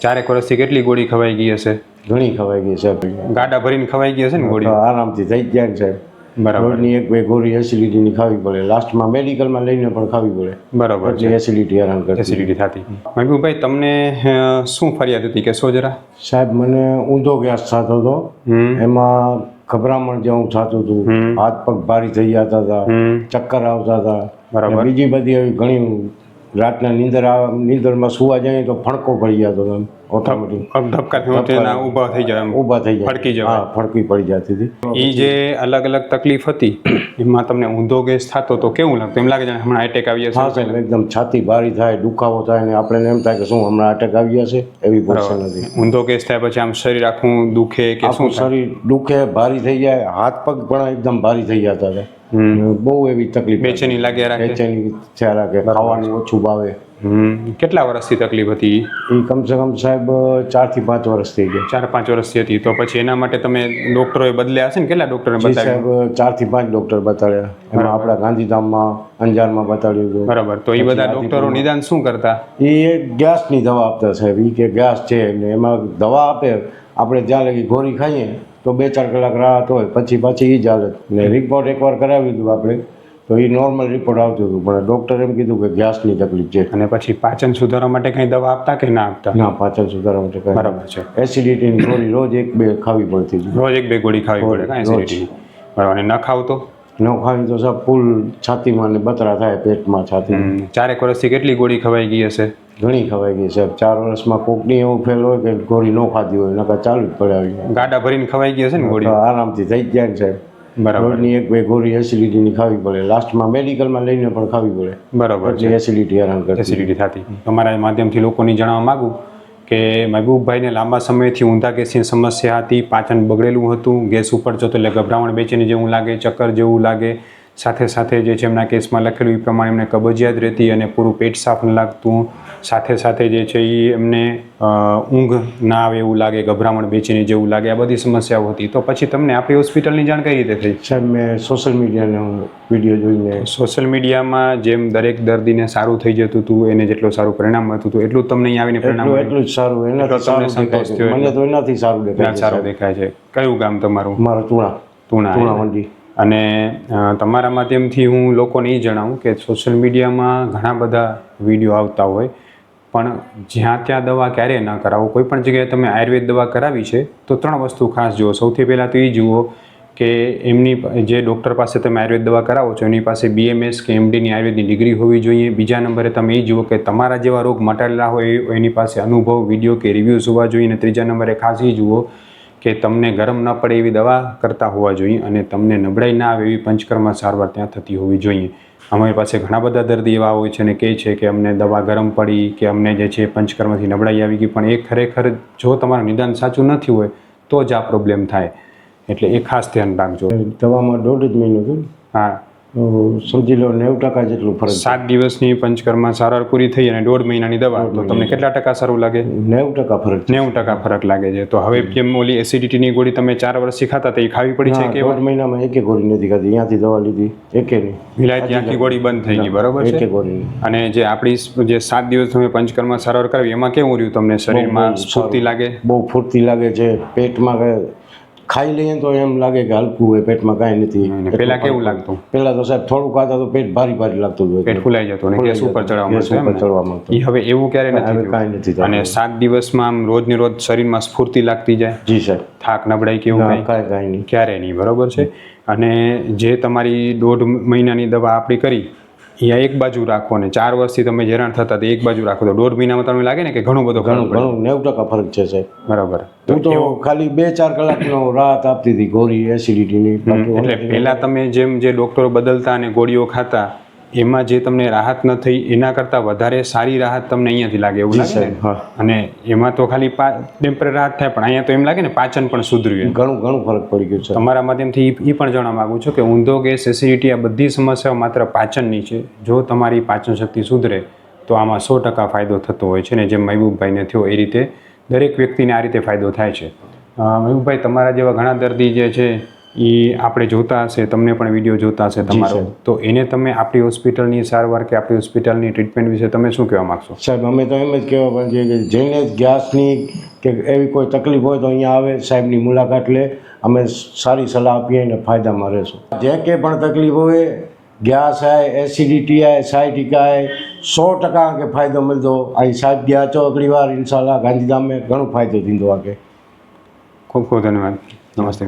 ચારેક વર્ષથી કેટલી ગોળી ખવાઈ ગઈ હશે? ઘણી ખવાઈ ગઈ સાહેબ. ગાડા ભરીને ખવાઈ ગઈ હશે ને ગોળી આરામથી થઈ જ ને સાહેબ. બરાબર. ની એક બે ગોળી એસિડિટીની ખાવી પડે. લાસ્ટમાં મેડિકલમાં લઈને પણ ખાવી પડે. બરાબર જે એટલે એસિડિટી હેરાન કરે એસિડિટી થતી. મહેબૂબભાઈ તમને શું ફરિયાદ હતી કે જરા? સાહેબ મને ઊંધો ગેસ થતો હતો. એમાં ગભરામણ જેવું થતું હતું. હાથ પગ ભારી થઈ જતા હતા. ચક્કર આવતા હતા. બીજી બધી એવી ઘણી રાતના નીંદર નીંદરમાં સુવા જાય તો ફણકો પડી જતો એમ ઓટોમેટિક ધબકાથી હોતે ઊભા થઈ જાય ઊભા થઈ જાય. ફડકી જાય હા ફડકી પડી જતી હતી. એ જે અલગ અલગ તકલીફ હતી એમાં તમને ઊંધો ગેસ થતો તો કેવું લાગતું? એમ લાગે છે હમણાં એટેક આવી હા જશે સાહેબ એકદમ છાતી ભારી થાય દુખાવો થાય ને આપણે એમ થાય કે શું હમણાં અટેક આવી જશે? એવી પોઝિશન હતી. ઊંધો ગેસ થાય પછી આમ શરીર આખું દુખે કે શું શરીર દુખે ભારી થઈ જાય હાથ પગ પણ એકદમ ભારી થઈ જતા હતા. બહુ એવી તકલીફ બેચેની લાગે. રાખે? બેચેની થયા રાખે ખાવાનું ઓછું ભાવે. હમ. કેટલા વર્ષથી તકલીફ હતી? એ કમસે કમ સાહેબ ચારથી પાંચ વર્ષ થઈ ગયા. ચાર પાંચ વર્ષથી હતી. તો પછી એના માટે તમે ડૉક્ટરોએ બદલ્યા હશે ને? કેટલા ડૉક્ટરને જી ચારથી સાહેબ ચારથી પાંચ ડોક્ટર બતાડ્યા. એમાં આપણા ગાંધીધામમાં અંજારમાં બતાડ્યું હતું. બરાબર. તો એ બધા ડોક્ટરો નિદાન શું કરતા? એ ગેસની દવા આપતા સાહેબ. એ કે ગેસ છે. ને એમાં દવા આપે. આપણે જ્યાં લગી ગોળી ખાઈએ તો બે ચાર કલાક રાહત હોય પછી પાછી એ જ હાલત. ને રિપોર્ટ એકવાર કરાવી દીધું આપણે તો એ નોર્મલ રિપોર્ટ આવતું હતું પણ ડૉક્ટરે એમ કીધું કે ગેસની તકલીફ છે. અને પછી પાચન સુધારવા માટે કંઈ દવા આપતા કે ના આપતા? ના પાચન સુધારવા માટે કંઈ બરાબર છે. એસિડિટીની ગોળી રોજ એક બે ખાવી પડતી રોજ એક બે ગોળી ખાવી પડે એસિડિટી બરાબર અને ન ખાવ તો? ન ખાવી તો સાહેબ ફૂલ છાતીમાં ને બતરા થાય પેટમાં છાતી. ચારેક વર્ષથી કેટલી ગોળી ખવાઈ ગઈ હશે? ઘણી ખવાઈ ગઈ સાહેબ ચાર વર્ષમાં કોકની એવું ફેલ હોય કે ગોળી ન ખાધી હોય નકર ચાલુ જ પડે આવી ગાડા ભરીને ખવાઈ ગઈ હશે ને ગોળી? આરામથી થઈ જ જાય ને સાહેબ. બરાબર. ની એક બે ગોળી એસિડિટીની ખાવી પડે. લાસ્ટમાં મેડિકલમાં લઈને પણ ખાવી પડે. બરાબર જે એટલે એસિડિટી હેરાન કરે એસિડિટી થતી. તમારા માધ્યમથી લોકોને જણાવવા માગું કે મહેબૂબભાઈને લાંબા સમયથી ઊંધા ગેસની સમસ્યા હતી પાચન બગડેલું હતું ગેસ ઉપર જતો એટલે ગભરામણ બેચેની જેવું લાગે ચક્કર જેવું લાગે સાથે સાથે જે છે એમના કેસમાં લખેલું એ પ્રમાણે એમને કબજિયાત રહેતી અને પૂરું પેટ સાફ ન લાગતું. સાથે સાથે જે છે એ એમને ઊંઘ ના આવે એવું લાગે ગભરામણ બેચેની જેવું લાગે આ બધી સમસ્યાઓ હતી. તો પછી તમને આપણી હોસ્પિટલની જાણ કઈ રીતે થઈ? સાહેબ મેં સોશિયલ મીડિયાનો વીડિયો જોઈને સોશિયલ મીડિયામાં જેમ દરેક દર્દીને સારું થઈ જતું હતું એને જેટલું સારું પરિણામ મળતું હતું એટલું તમને અહીંયા આવીને પરિણામ એટલું જ સારું એનાથી તમને સારું સંતોષ થયો મને તો એનાથી સારું દેખાય છે સારું દેખાય છે. કયું ગામ તમારું? મારું તુણા. તુણા તુણા મંડી અને તમારા માધ્યમથી હું લોકોને એ જણાવું કે સોશિયલ મીડિયામાં ઘણા બધા વીડિયો આવતા હોય, પણ જ્યાં ત્યાં દવા ક્યારેય ન કરાવો. કોઈ પણ જગ્યાએ તમે આયુર્વેદ દવા કરાવી છે, તો ત્રણ વસ્તુ ખાસ જુઓ. સૌથી પહેલાં તો એ જુઓ કે એમની જે ડૉક્ટર પાસે તમે આયુર્વેદ દવા કરાવો છો, એની પાસે બીએમએસ કે એમડીની આયુર્વેદની ડિગ્રી હોવી જોઈએ. બીજા નંબરે તમે એ જુઓ કે તમારા જેવા રોગ મટાડેલા હોય, એની પાસે અનુભવ, વીડિયો કે રિવ્યૂઝ હોવા જોઈએ. અને ત્રીજા નંબરે ખાસ એ જુઓ કે તમને ગરમ ન પડે એવી દવા કરતા હોવા જોઈએ અને તમને નબળાઈ ના આવે એવી પંચકર્મ સારવાર ત્યાં થતી હોવી જોઈએ. અમારી પાસે ઘણા બધા દર્દી એવા હોય છે અને કહે છે કે અમને દવા ગરમ પડી કે અમને જે છે પંચકર્મથી નબળાઈ આવી ગઈ પણ એ ખરેખર જો તમારું નિદાન સાચું નથી હોય તો જ આ પ્રોબ્લેમ થાય. એટલે એ ખાસ ધ્યાન રાખજો. દવામાં દોઢ જ મહિનો હા. સમજી લો નેવું ટકા જેટલું ફરક સાત દિવસની પંચકર્મા સારવાર પૂરી થઈ અને દોઢ મહિનાની દવા. તો તમને કેટલા ટકા સારું લાગે? નેવું ટકા ફરક નેવું ટકા ફરક લાગે છે. તો હવે કેમ ઓલી એસિડિટીની ગોળી તમે ચાર વર્ષથી ખાતા તો એ ખાવી પડી છે કે દોઢ મહિનામાં એકે ગોળી નથી ખાધી. અહીંયાથી દવા લીધી એકે નહીં. વિલાયતી આખી ગોળી બંધ થઈ ગઈ બરોબર એક છે ગોળી અને જે આપણી જે સાત દિવસ તમે પંચકર્મા સારવાર કરાવી એમાં કેવું રહ્યું તમને? શરીરમાં સ્ફૂર્તિ લાગે? બહુ ફૂર્તિ લાગે છે. પેટમાં ખાઈ લઈએ તો એમ લાગે કે હલકું હોય પેટમાં કાંઈ નથી. પેલા કેવું લાગતું? પેલા તો સાહેબ થોડું ખાતા તો પેટ ભારી ભારી લાગતું હતું પેટ ફૂલાઈ જતું અને ગેસ ઉપર ચડવા ચડવામાં મળતું ઉપર ચડવા માંગતું હવે એવું ક્યારે નથી કાંઈ નથી અને સાત દિવસમાં આમ રોજની રોજ શરીરમાં સ્ફૂર્તિ લાગતી જાય? જી સાહેબ. થાક નબળાઈ કેવું કાંઈ કંઈ? કાંઈ કાંઈ નહીં. ક્યારે નહીં બરોબર છે? અને જે તમારી દોઢ મહિનાની દવા આપણી કરી આ એક બાજુ રાખો ને ચાર વર્ષથી તમે હેરાન થતા તે એક બાજુ રાખો તો દોઢ મહિનામાં તમને લાગે ને કે ઘણું બધું ઘણું ઘણું નેવું ટકા ફરક છે સાહેબ. બરાબર. હું તો ખાલી બે ચાર કલાકનો રાહત આપતી હતી ગોળી એસિડિટીની એટલે પહેલા તમે જેમ જે ડોક્ટરો બદલતા અને ગોળીઓ ખાતા એમાં જે તમને રાહત ન થઈ એના કરતાં વધારે સારી રાહત તમને અહીંયાથી લાગે એવું લાગે ને? અને એમાં તો ખાલી ટેમ્પરરી રાહત થાય પણ અહીંયા તો એમ લાગે ને પાચન પણ સુધર્યું ઘણું ઘણું ફરક પડી ગયું છે. તમારા માધ્યમથી એ પણ જણાવવા માગું છું કે ઊંધો ગેસ એસિડિટી આ બધી સમસ્યાઓ માત્ર પાચનની છે. જો તમારી પાચન શક્તિ સુધરે તો આમાં સો ટકા ફાયદો થતો હોય છે ને જેમ મહેબૂબભાઈને થયો એ રીતે દરેક વ્યક્તિને આ રીતે ફાયદો થાય છે. મહેબૂબભાઈ તમારા જેવા ઘણા દર્દી જે છે એ આપણે જોતા હશે તમને પણ વીડિયો જોતા હશે તમારો. તો એને તમે આપણી હોસ્પિટલની સારવાર કે આપણી હોસ્પિટલની ટ્રીટમેન્ટ વિશે તમે શું કહેવા માગશો? સાહેબ અમે તો એમ જ કહેવા માંગીએ કે જેને ગેસની કે એવી કોઈ તકલીફ હોય તો અહીંયા આવે સાહેબની મુલાકાત લે. અમે સારી સલાહ આપીએ અને ફાયદામાં રહેશું. જે કે પણ તકલીફ હોય ગેસ આય એસિડિટી આય સાયટિકા આય સો ટકા કે ફાયદો મળતો અહીં સાહેબ ગયા છો અગલી વાર ઇન્શાલ્લાહ ગાંધીધામે ઘણો ફાયદો થીંદો કે ખૂબ ખૂબ ધન્યવાદ. નમસ્તે.